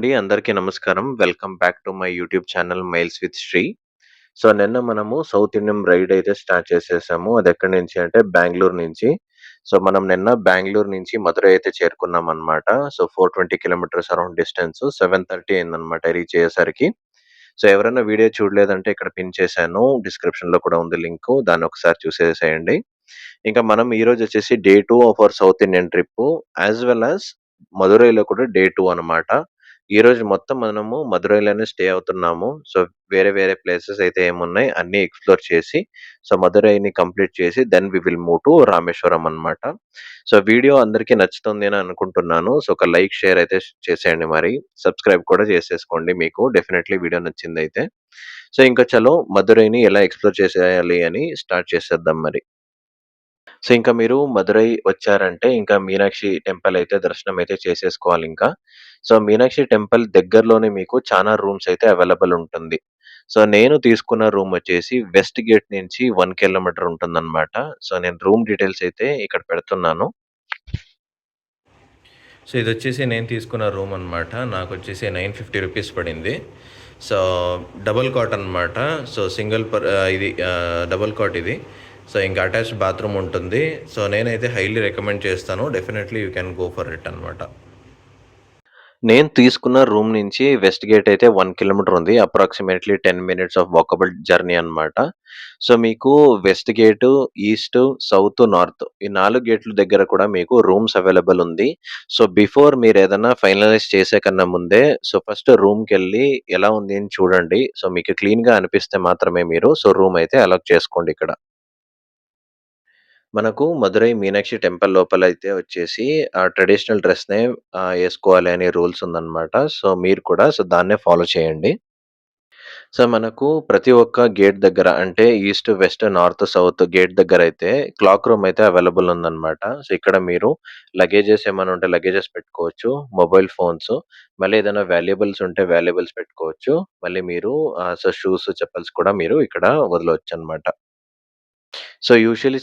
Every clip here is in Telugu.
అండి. అందరికీ నమస్కారం. Welcome back to my YouTube channel 'miles with Sri'. So, నిన్న మనము సౌత్ ఇండియన్ రైడ్ అయితే స్టార్ట్ చేసేసాము. అది ఎక్కడి నుంచి అంటే బెంగళూరు నుంచి. సో, మనం నిన్న బెంగళూరు నుంచి మధురై అయితే చేరుకున్నాం అనమాట సో, 420 కిలోమీటర్స్ అరౌండ్ డిస్టెన్స్ 7:30 అయిందనమాట రీచ్ అయ్యేసరికి. సో, ఎవరైనా వీడియో చూడలేదంటే ఇక్కడ పిన్ చేశాను. డిస్క్రిప్షన్‌లో కూడా ఉంది లింక్ దాన్ని ఒకసారి చూసేసేయండి. ఇంకా మనం ఈరోజొచ్చేసి day two of our south Indian trip as well as మదురైలో కూడా డే టూ అనమాట. ఈరోజు మొత్తం మనము మదురైలోనే స్టే అవుతున్నాము. సో, వేరే వేరే ప్లేసెస్ అయితే ఏమున్నాయి అన్నీ ఎక్స్‌ప్లోర్ చేసి, సో, మదురైని కంప్లీట్ చేసి then we will move to Rameswaram అనమాట. సో, వీడియో అందరికీ నచ్చుతుంది అని అనుకుంటున్నాను. సో, ఒక లైక్, షేర్ అయితే చేసేయండి మరి. సబ్స్క్రైబ్ కూడా చేసేసుకోండి మీకు డెఫినైట్‌లీ వీడియో నచ్చిందయితే. సో, ఇంకా చలో మదురైని ఎలా ఎక్స్‌ప్లోర్ చేసేయాలి అని స్టార్ట్ చేసేద్దాం మరి. సో, ఇంకా మీరు మదురై వచ్చారంటే ఇంకా మీనాక్షి టెంపుల్ అయితే దర్శనం అయితే చేసేసుకోవాలింకా. సో, మీనాక్షి టెంపుల్ దగ్గరలోనే మీకు చాలా రూమ్స్ అయితే అవైలబుల్ ఉంటుంది. సో, నేను తీసుకున్న రూమ్ వచ్చేసి వెస్ట్ గేట్ నుంచి 1 కిలోమీటర్ ఉంటుందనమాట. సో, నేను రూమ్ డీటెయిల్స్ అయితే ఇక్కడ పెడుతున్నాను. సో, ఇదొచ్చేసి నేను తీసుకున్న రూమ్ అనమాట. నాకొచ్చేసి 950 రూపీస్ పడింది. సో, డబుల్ కాట్ అనమాట. సో, సింగిల్ పర్ ఆహ్, ఇది ఆహ్, డబుల్ కాట్ ఇది. సో, ఇంకా అటాచ్డ్ బాత్రూమ్ ఉంటుంది. సో, నేనైతే హైలీ రికమెండ్ చేస్తాను. Definitely you can go for it అనమాట. నేను తీసుకున్న రూమ్ నుంచి వెస్ట్ గేట్ అయితే 1 కిలోమీటర్ ఉంది. Approximately 10 minutes of walkable journey అనమాట. సో, మీకు west gate, east, south, north ఈ 4 గేట్ల దగ్గర కూడా మీకు రూమ్స్ అవైలబుల్ ఉంది. సో, బిఫోర్ మీరేదన్నా ఫైనలైజ్ చేసే కన్నా ముందే సో, ఫస్ట్ రూమ్‌కెళ్ళి ఎలా ఉంది అని చూడండి. సో, మీకు క్లీన్‌గా అనిపిస్తే మాత్రమే మీరు సో, రూమ్ అయితే అలాట్ చేసుకోండి ఇక్కడ. మనకు మదురై మీనాక్షి టెంపుల్ లోపలైతే వచ్చేసి ఆ ట్రెడిషనల్ డ్రెస్‌నే ఆహ్, ఏసుకోవాలి అనే రూల్స్ ఉందనమాట. సో, మీరు కూడా సో, దాన్నే ఫాలో చేయండి. సో, మనకు ప్రతి ఒక్క గేట్ దగ్గర అంటే east, west, north, south gate దగ్గరైతే క్లాక్ రూమ్ అయితే అవైలబుల్ ఉందనమాట. సో, ఇక్కడ మీరు లగేజెస్ ఏమైనా ఉంటే లగేజెస్ పెట్టుకోవచ్చు. మొబైల్ ఫోన్స్ మళ్ళీ ఏదైనా వాల్యుబుల్స్ ఉంటే వాల్యుబుల్స్ పెట్టుకోవచ్చు. మళ్ళీ మీరు ఆహ్, సో, షూస్, చెప్పల్స్ కూడా మీరు ఇక్కడ వదలొచ్చనమాట. సో, యూజువల్లీ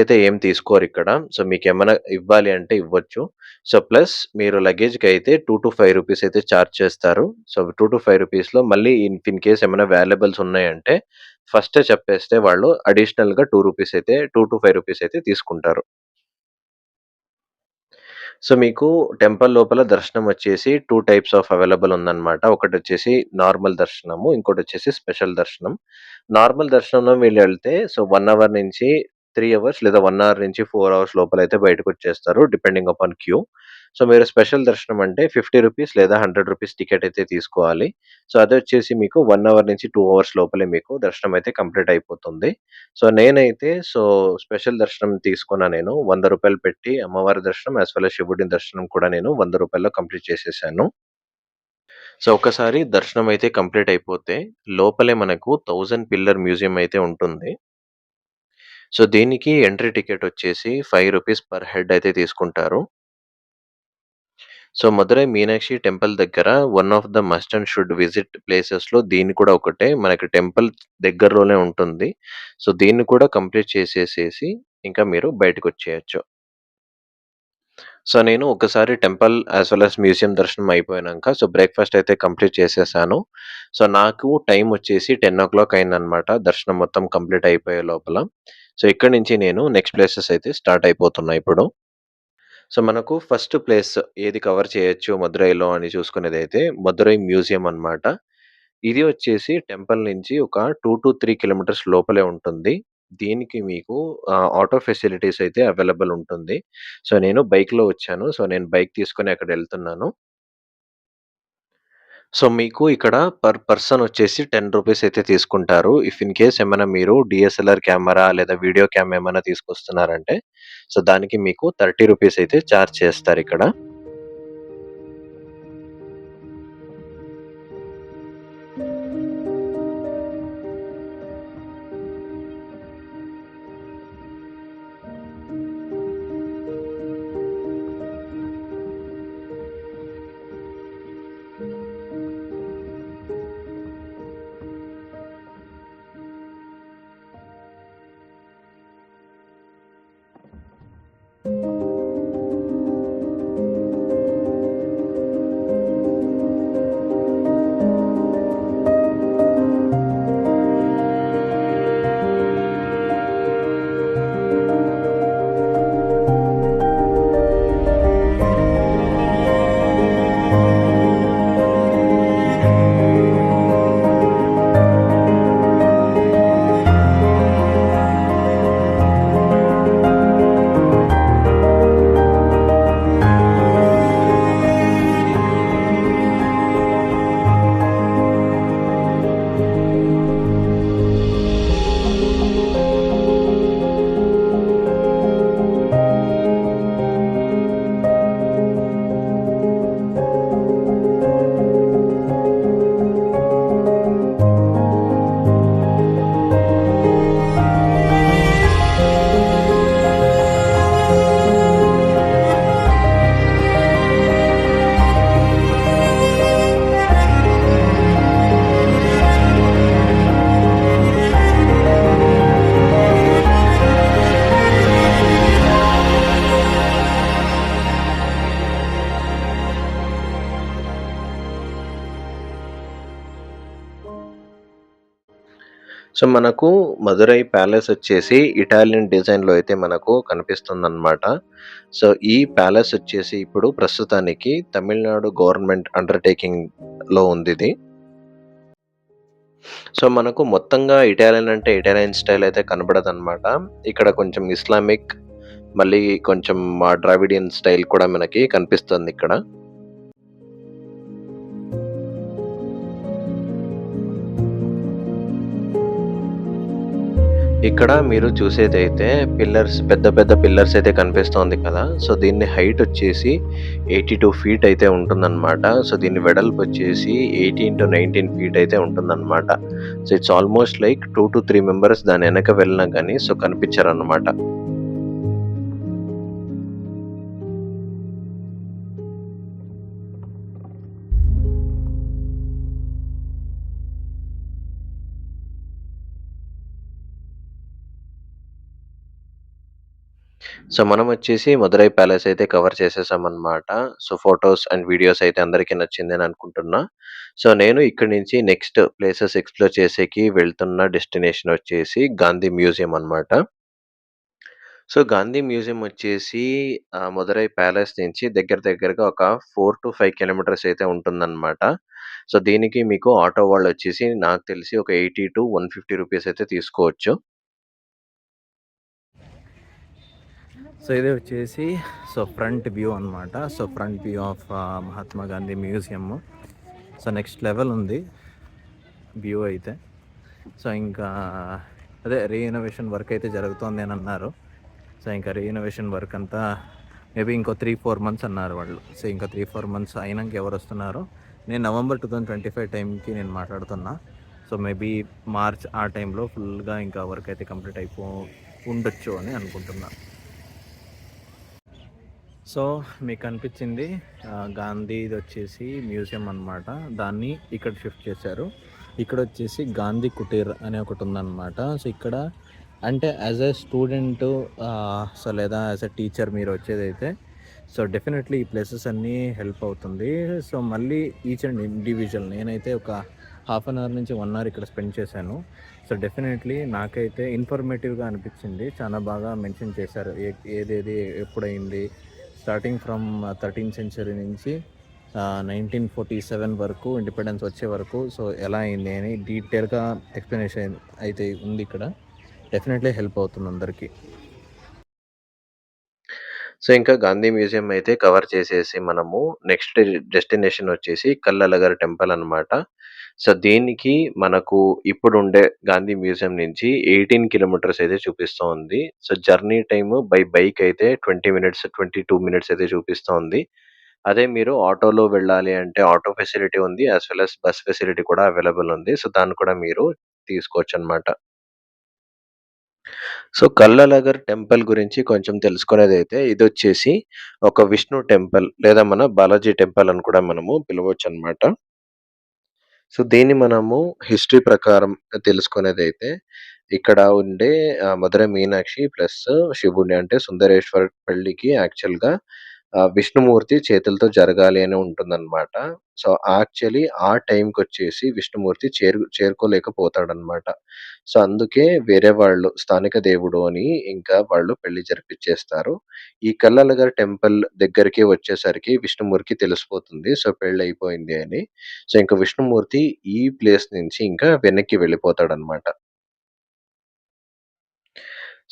అయితే ఏం తీసుకోరు ఇక్కడ సో, మీకేమన్నా ఇవ్వాలి అంటే ఇవ్వచ్చు. సో, ప్లస్ మీరు లగేజ్‌కైతే 2-5 రూపీస్ అయితే చార్జ్ చేస్తారు. సో, 2-5 రూపీస్‌లో మళ్ళీ ఇన్ ఇన్ కేస్ ఏమైనా వాల్యుబుల్స్ ఉన్నాయంటే ఫస్టే చెప్పేస్తే వాళ్ళు అడిషనల్‌గా 2 రూపీస్ అయితే 2-5 రూపీస్ అయితే తీసుకుంటారు. సో, మీకు టెంపుల్ లోపల దర్శనం వచ్చేసి టూ టైప్స్ ఆఫ్ అవైలబుల్ ఉందన్నమాట ఒకటి వచ్చేసి నార్మల్ దర్శనము. ఇంకోటి వచ్చేసి స్పెషల్ దర్శనం. నార్మల్ దర్శనంలో వీళ్ళెళ్తే సో, వన్ అవర్ నుంచి 3 అవర్స్ లేదా 1 అవర్ నుంచి 4 అవర్స్ లోపలైతే బయటకొచ్చేస్తారు డిపెండింగ్ అపాన్ క్యూ. సో, మీరు స్పెషల్ దర్శనం అంటే 50 రూపీస్ లేదా 100 రూపీస్ టికెట్ అయితే తీసుకోవాలి. సో, అదొచ్చేసి మీకు 1 అవర్ నుంచి 2 అవర్స్ లోపలే మీకు దర్శనం అయితే కంప్లీట్ అయిపోతుంది. సో, నేనైతే సో, స్పెషల్ దర్శనం తీసుకున్నా నేను. రూ. 100 పెట్టి అమ్మవారి దర్శనం యాస్ వెల్ యాస్ శివుడి దర్శనం కూడా నేను రూ. 100లో కంప్లీట్ చేసేసాను. సో, ఒక్కసారి దర్శనం అయితే కంప్లీట్ అయిపోతే లోపలే మనకు 1000 పిల్లర్ మ్యూజియం అయితే ఉంటుంది. సో, దీనికి ఎంట్రీ టికెట్ వచ్చేసి రూ. 5 పర్ హెడ్ అయితే తీసుకుంటారు. సో, మదురై మీనాక్షి టెంపుల్ దగ్గర one of the must and should visit ప్లేసెస్‌లో దీన్ని కూడా ఒకటే. మనకి టెంపుల్ దగ్గరలోనే ఉంటుంది. సో, దీన్ని కూడా కంప్లీట్ చేసేసేసి ఇంకా మీరు బయటకొచ్చేయొచ్చు. సో, నేను ఒకసారి temple as well as museum దర్శనం అయిపోయాక సో, బ్రేక్‌ఫాస్ట్ అయితే కంప్లీట్ చేసేసాను. సో, నాకు టైం వచ్చేసి 10:00 అయిందనమాట. దర్శనం మొత్తం కంప్లీట్ అయిపోయే లోపల. సో, ఇక్కడ నుంచి నేను నెక్స్ట్ ప్లేసెస్ అయితే స్టార్ట్ అయిపోతున్నాయి ఇప్పుడు. సో, మనకు ఫస్ట్ ప్లేస్ ఏది కవర్ చేయొచ్చు మదురైలో అని చూసుకునేది అయితే మదురై మ్యూజియం అనమాట. ఇది వచ్చేసి టెంపుల్ నుంచి ఒక 2-3 కిలోమీటర్స్ లోపలే ఉంటుంది. దీనికి మీకు ఆహ్, ఆటో ఫెసిలిటీస్ అయితే అవైలబుల్ ఉంటుంది. సో, నేను బైక్‌లో వచ్చాను. సో, నేను బైక్ తీసుకొని అక్కడెళ్తున్నాను. సో, మీకు ఇక్కడ పర్ పర్సన్ వచ్చేసి 10 రూపీస్ అయితే తీసుకుంటారు. ఇఫ్ ఇన్ కేస్ ఏమైనా మీరు డీఎస్ఎల్ఆర్ కెమెరా లేదా వీడియో క్యామ్ ఏమైనా తీసుకొస్తున్నారంటే సో, దానికి మీకు 30 రూపీస్ అయితే చార్జ్ చేస్తారిక్కడ. సో, మనకు మదురై ప్యాలెస్ వచ్చేసి ఇటాలియన్ డిజైన్‌లో అయితే మనకు కనిపిస్తుందనమాట. సో, ఈ ప్యాలెస్ వచ్చేసి ఇప్పుడు ప్రస్తుతానికి తమిళనాడు గవర్నమెంట్ అండర్‌టేకింగ్‌లో ఉందిది. సో, మనకు మొత్తంగా ఇటాలియన్ అంటే ఇటాలియన్ స్టైల్ అయితే కనపడదనమాట. ఇక్కడ కొంచెం ఇస్లామిక్ మళ్ళీ కొంచెం మా ద్రావిడియన్ స్టైల్ కూడా మనకి కనిపిస్తుంది ఇక్కడ ఇక్కడ మీరు చూసేదైతే పిల్లర్స్ పెద్ద పెద్ద పిల్లర్స్ అయితే కనిపిస్తోంది కదా! సో, దీన్ని హైట్ వచ్చేసి 82 ఫీట్ అయితే ఉంటుందన్నమాట. సో, దీని వెడల్పు వచ్చేసి 18-19 ఫీట్ అయితే ఉంటుందన్నమాట. So, it's almost like 2-3 members దాని వెనక వెళ్ళినా కానీ సో, కనిపించారన్నమాట. సో, మనం వచ్చేసి మదురై ప్యాలెస్ అయితే కవర్ చేసేసాం అనమాట సో, ఫోటోస్ అండ్ వీడియోస్ అయితే అందరికీ నచ్చిందని అనుకుంటున్నా. సో, నేను ఇక్కడి నుంచి నెక్స్ట్ ప్లేసెస్ ఎక్స్‌ప్లోర్ చేసేకి వెళ్తున్న డెస్టినేషన్ వచ్చేసి గాంధీ మ్యూజియం అనమాట. సో, గాంధీ మ్యూజియం వచ్చేసి మదురై ప్యాలెస్ నుంచి దగ్గర దగ్గరగా ఒక 4-5 కిలోమీటర్స్ అయితే ఉంటుందన్నమాట సో, దీనికి మీకు ఆటో వాళ్ళు వచ్చేసి నాకు తెలిసి ఒక 80-150 రూపీస్ అయితే తీసుకోవచ్చు. సో, ఇది వచ్చేసి సో, ఫ్రంట్ వ్యూ అనమాట. So, front view of Mahatma Gandhi museum. So, next level ఉంది వ్యూ అయితే. సో, ఇంకా అదే రీఇనోవేషన్ వర్క్ అయితే జరుగుతోంది అని అన్నారు. సో, ఇంకా రీఇనోవేషన్ వర్క్ అంతా మేబీ ఇంకో 3, 4 మంత్స్ అన్నారు వాళ్ళు. సో, ఇంకా 3, 4 మంత్స్ అయినాక ఎవరు వస్తున్నారో నేను నవంబర్ 2025 టైంకి నేను మాట్లాడుతున్నా. సో, మేబీ మార్చ్ ఆ టైంలో ఫుల్‌గా ఇంకా వర్క్ అయితే కంప్లీట్ అయిపో ఉండొచ్చు అని అనుకుంటున్నాను సో, మీకు కనిపించింది గాంధీది వచ్చేసి మ్యూజియం అనమాట. దాన్ని ఇక్కడ షిఫ్ట్ చేశారు. ఇక్కడ వచ్చేసి గాంధీ కుటీర్ అనే ఒకటి ఉందనమాట. సో, ఇక్కడ అంటే యాజ్ ఎ స్టూడెంట్ సో, లేదా యాస్ ఎ టీచర్ మీరు వచ్చేదైతే సో, డెఫినెట్‌లీ ఈ ప్లేసెస్ అన్నీ హెల్ప్ అవుతుంది. సో, మళ్ళీ ఈచ్ అండ్ ఇండివిజువల్ నేనైతే ఒక హాఫ్ అన్ అవర్ నుంచి వన్ అవర్ ఇక్కడ స్పెండ్ చేశాను. సో, డెఫినెట్‌లీ నాకైతే ఇన్ఫర్మేటివ్‌గా అనిపించింది. చాలా బాగా మెన్షన్ చేశారు. ఏ ఏదేది ఎప్పుడైంది స్టార్టింగ్ ఫ్రమ్ 13థ్ సెంచరీ నుంచి నైన్టీన్ ఫోర్టీ సెవెన్ వరకు ఇండిపెండెన్స్ వచ్చే వరకు సో, ఎలా అయింది అని డీటెయిల్‌గా ఎక్స్ప్లెనేషన్ అయితే ఉంది ఇక్కడ. డెఫినెట్‌లీ హెల్ప్ అవుతుంది అందరికీ సో, ఇంకా గాంధీ మ్యూజియం అయితే కవర్ చేసేసి మనము నెక్స్ట్ డెస్టినేషన్ వచ్చేసి కల్లలగర్ టెంపుల్ అనమాట. సో, దీనికి మనకు ఇప్పుడుండే గాంధీ మ్యూజియం నుంచి 18 కిలోమీటర్స్ అయితే చూపిస్తోంది. So, journey time by bike అయితే 20 మినిట్స్, 22 మినిట్స్ అయితే చూపిస్తోంది. అదే మీరు ఆటోలో వెళ్ళాలి అంటే ఆటో ఫెసిలిటీ ఉంది. As well as bus facility కూడా అవైలబుల్ ఉంది. సో, దాన్ని కూడా మీరు తీసుకోవచ్చనమాట. సో, కల్లనగర్ టెంపుల్ గురించి కొంచెం తెలుసుకునేదైతే ఇదొచ్చేసి ఒక విష్ణు టెంపుల్ లేదా మన బాలాజీ టెంపుల్ అని కూడా మనము పిలవచ్చనమాట. సో, దీన్ని మనము హిస్టరీ ప్రకారం తెలుసుకునేదైతే ఇక్కడ ఉండే ఆహ్, మధురై మీనాక్షి ప్లస్ శివుడిని అంటే సుందరేశ్వర్ పెళ్ళికి యాక్చువల్‌గా విష్ణుమూర్తి చేతులతో జరగాలి అని ఉంటుందన్నమాట సో, యాక్చువల్లీ ఆ టైంకొచ్చేసి విష్ణుమూర్తి చేరు చేరుకోలేకపోతాడనమాట. సో, అందుకే వేరే వాళ్ళు స్థానిక దేవుడు అని ఇంకా వాళ్ళు పెళ్ళి జరిపిచ్చేస్తారు. ఈ కల్లలగర్ టెంపుల్ దగ్గరికి వచ్చేసరికి విష్ణుమూర్తికి తెలిసిపోతుంది. సో, పెళ్ళయిపోయింది అని. సో, ఇంక విష్ణుమూర్తి ఈ ప్లేస్ నుంచి ఇంకా వెనక్కి వెళ్ళిపోతాడనమాట.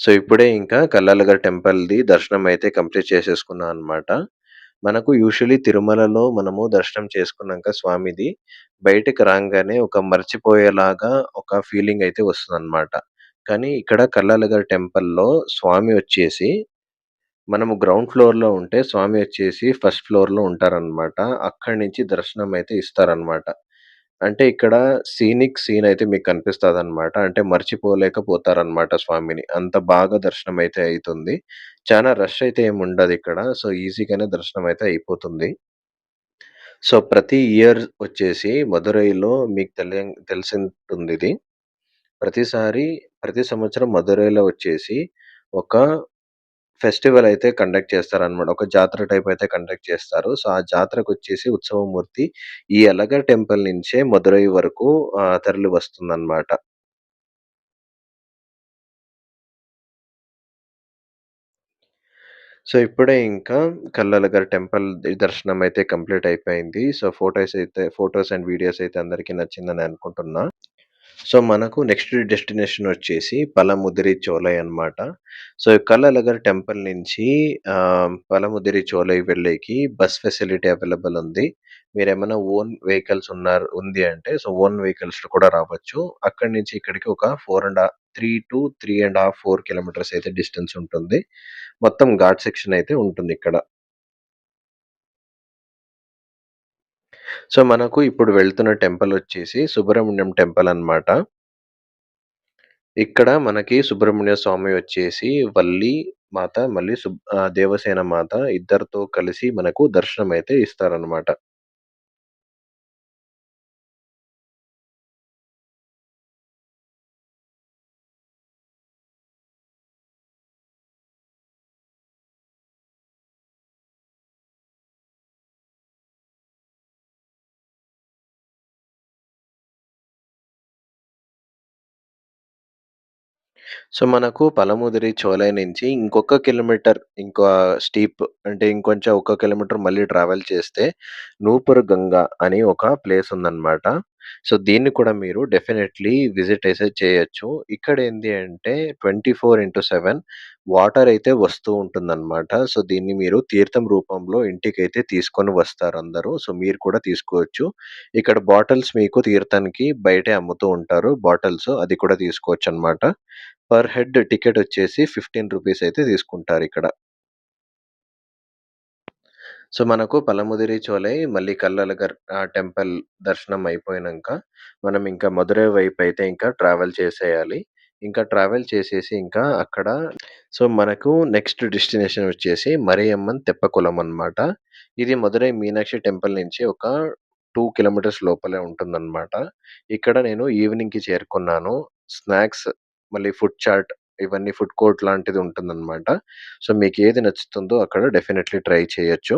సో, ఇప్పుడే ఇంకా కల్లలగర్ టెంపుల్‌ది దర్శనం అయితే కంప్లీట్ చేసేసుకున్నా అనమాట. మనకు యూజువల్లీ తిరుమలలో మనము దర్శనం చేసుకున్నాక స్వామిది బయటకి రాంగానే ఒక మర్చిపోయేలాగా ఒక ఫీలింగ్ అయితే వస్తదనమాట. కానీ ఇక్కడ కల్లలగర్ టెంపుల్‌లో స్వామి వచ్చేసి మనము గ్రౌండ్ ఫ్లోర్‌లో ఉంటే స్వామి వచ్చేసి ఫస్ట్ ఫ్లోర్‌లో ఉంటారనమాట. అక్కడి నుంచి దర్శనం అయితే ఇస్తారనమాట. అంటే ఇక్కడ సీనిక్ సీన్ అయితే మీకు కనిపిస్తదనమాట. అంటే మర్చిపోలేకపోతారనమాట స్వామిని. అంత బాగా దర్శనం అయితే అయితుంది. చానా రష్ అయితే ఏమి ఉండదిక్కడ. సో, ఈజీగానే దర్శనం అయితే అయిపోతుంది. సో, ప్రతి ఇయర్ వచ్చేసి మదురైలో మీకు తెలియం తెలిసుంటుందిది. ప్రతిసారి ప్రతి సంవత్సరం మదురైలో వచ్చేసి ఒక ఫెస్టివల్ అయితే కండక్ట్ చేస్తారు అనమాట ఒక జాతర టైప్ అయితే కండక్ట్ చేస్తారు. సో, ఆ జాతరకు వచ్చేసి ఉత్సవమూర్తి ఈ అలగా టెంపుల్ నుంచే మదురై వరకు తరలి వస్తుందన్నమాట సో, ఇప్పుడే ఇంకా కల్లలగర్ టెంపుల్ దర్శనం అయితే కంప్లీట్ అయిపోయింది. సో, ఫోటోస్ అయితే ఫొటోస్ అండ్ వీడియోస్ అయితే అందరికీ నచ్చిందని అనుకుంటున్నా. సో, మనకు నెక్స్ట్ డెస్టినేషన్ వచ్చేసి పలముదిరి చోలై అన్నమాట. సో, కల్లలగర్ టెంపుల్ నుంచి ఆహ్, పలముదిరి చోలై వెళ్ళేకి బస్ ఫెసిలిటీ అవైలబుల్ ఉంది. మీరు ఏమైనా ఓన్ వెహికల్స్ ఉన్నారు ఉంది అంటే సో, ఓన్ వెహికల్స్ కూడా రావచ్చు. అక్కడి నుంచి ఇక్కడికి ఒక four and three to three and half four kilometres అయితే డిస్టెన్స్ ఉంటుంది. మొత్తం ఘాట్ సెక్షన్ అయితే ఉంటుంది ఇక్కడ సో, మనకు ఇప్పుడు వెళ్తున్న టెంపుల్ వచ్చేసి సుబ్రహ్మణ్యం టెంపుల్ అన్నమాట. ఇక్కడ మనకి సుబ్రహ్మణ్య స్వామి వచ్చేసి వల్లి మాత మళ్ళీ సుబ్ ఆహ్, దేవసేన మాత ఇద్దరితో కలిసి మనకు దర్శనం అయితే ఇస్తారన్నమాట. సో, మనకు పలముదిరి చోలై నుంచి ఇంకొక కిలోమీటర్ ఇంకో స్టీప్ అంటే ఇంకొంచెం ఒక కిలోమీటర్ మళ్ళీ ట్రావెల్ చేస్తే నూపురు గంగా అని ఒక ప్లేస్ ఉందన్నమాట. సో, దీన్ని కూడా మీరు డెఫినైట్‌లీ విజిట్ అయితే చేయొచ్చు. ఇక్కడేంది అంటే 24/7 వాటర్ అయితే వస్తూ ఉంటుందన్నమాట. సో, దీన్ని మీరు తీర్థం రూపంలో ఇంటికైతే తీసుకొని వస్తారందరూ. సో, మీరు కూడా తీసుకోవచ్చు. ఇక్కడ బాటిల్స్ మీకు తీర్థానికి బయటే అమ్ముతూ ఉంటారు బాటిల్స్. అది కూడా తీసుకోవచ్చన్నమాట. పర్ హెడ్ టికెట్ వచ్చేసి 15 రూపీస్ అయితే తీసుకుంటారిక్కడ. సో, మనకు పలముదిరి చోలై మళ్ళీ కల్లలగర్ ఆహ్, టెంపుల్ దర్శనం అయిపోయినంక మనం ఇంకా మదురై వైపయితే ఇంకా ట్రావెల్ చేసేయాలి. ఇంకా ట్రావెల్ చేసేసి ఇంకా అక్కడ సో, మనకు నెక్స్ట్ డెస్టినేషన్ వచ్చేసి మరియమ్మన్ తెప్పకులం అన్నమాట. ఇది మధురై మీనాక్షి టెంపుల్ నుంచి ఒక టూ కిలోమీటర్స్ లోపలే ఉంటుందన్నమాట. ఇక్కడ నేను ఈవినింగ్‌కి చేరుకున్నాను. స్నాక్స్ మళ్ళీ ఫుడ్ చాట్ ఇవన్నీ ఫుడ్ కోర్ట్ లాంటిది ఉంటుందన్నమాట. సో, మీకు ఏది నచ్చుతుందో అక్కడ డెఫినెట్లీ ట్రై చేయొచ్చు.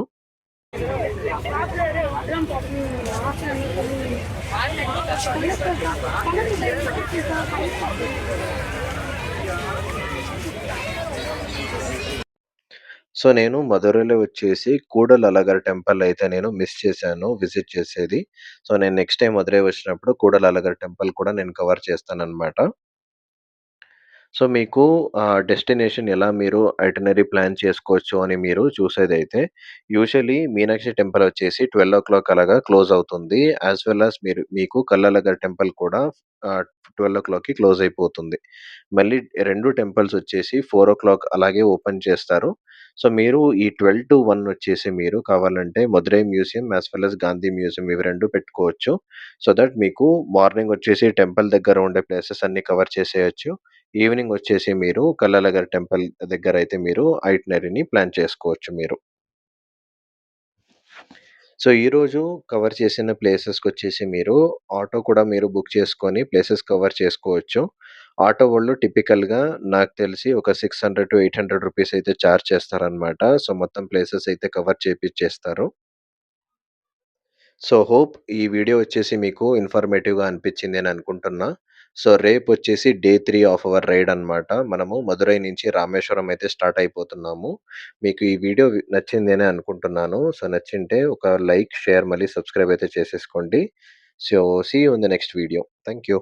సో, నేను మధురైలో వచ్చేసి కూడలలగర్ టెంపుల్ అయితే నేను మిస్ చేశాను విజిట్ చేసేది. సో, నేను నెక్స్ట్ టైం మధురై వచ్చినప్పుడు కూడలలగర్ టెంపుల్ కూడా నేను కవర్ చేస్తానన్నమాట. సో, మీకు ఆహ్, డెస్టినేషన్ ఎలా మీరు ఐటినరీ ప్లాన్ చేసుకోవచ్చు అని మీరు చూసేదైతే యూజువల్లీ మీనాక్షి టెంపుల్ వచ్చేసి 12:00 అలాగా క్లోజ్ అవుతుంది. యాస్ వెల్ యాస్ మీరు మీకు కల్లలగర్ టెంపుల్ కూడా ఆహ్, 12:00కి క్లోజ్ అయిపోతుంది. మళ్ళీ 2 టెంపుల్స్ వచ్చేసి 4:00 అలాగే ఓపెన్ చేస్తారు. సో, మీరు ఈ 12-1 వచ్చేసి మీరు కావాలంటే Madurai museum as well as Gandhi museum ఇవి 2 పెట్టుకోవచ్చు. సో దట్ మీకు మార్నింగ్ వచ్చేసి టెంపుల్ దగ్గర ఉండే ప్లేసెస్ అన్నీ కవర్ చేసేయొచ్చు. ఈవినింగ్ వచ్చేసి మీరు కల్లలగర్ టెంపుల్ దగ్గర అయితే మీరు ఐటినరీని ప్లాన్ చేసుకోవచ్చు మీరు. సో, ఈరోజు కవర్ చేసిన ప్లేసెస్కి వచ్చేసి మీరు ఆటో కూడా మీరు బుక్ చేసుకొని ప్లేసెస్ కవర్ చేసుకోవచ్చు. ఆటో వాళ్ళు టిపికల్‌గా నాకు తెలిసి ఒక 600-800 రూపీస్ అయితే చార్జ్ చేస్తారనమాట సో, మొత్తం ప్లేసెస్ అయితే కవర్ చేపిచ్చేస్తారు. సో, హోప్ ఈ వీడియో వచ్చేసి మీకు ఇన్ఫర్మేటివ్‌గా అనిపించింది అని అనుకుంటున్నా. సో, రేపొచ్చేసి డే 3 ఆఫ్ అవర్ రైడ్ అన్నమాట. మనము మదురై నుంచి రామేశ్వరం అయితే స్టార్ట్ అయిపోతున్నాము. మీకు ఈ వీడియో వి నచ్చింది అని అనుకుంటున్నాను. సో, నచ్చింటే ఒక లైక్, షేర్ మళ్ళీ సబ్స్క్రైబ్ అయితే చేసేసుకోండి. So, see you in the next video. Thank you.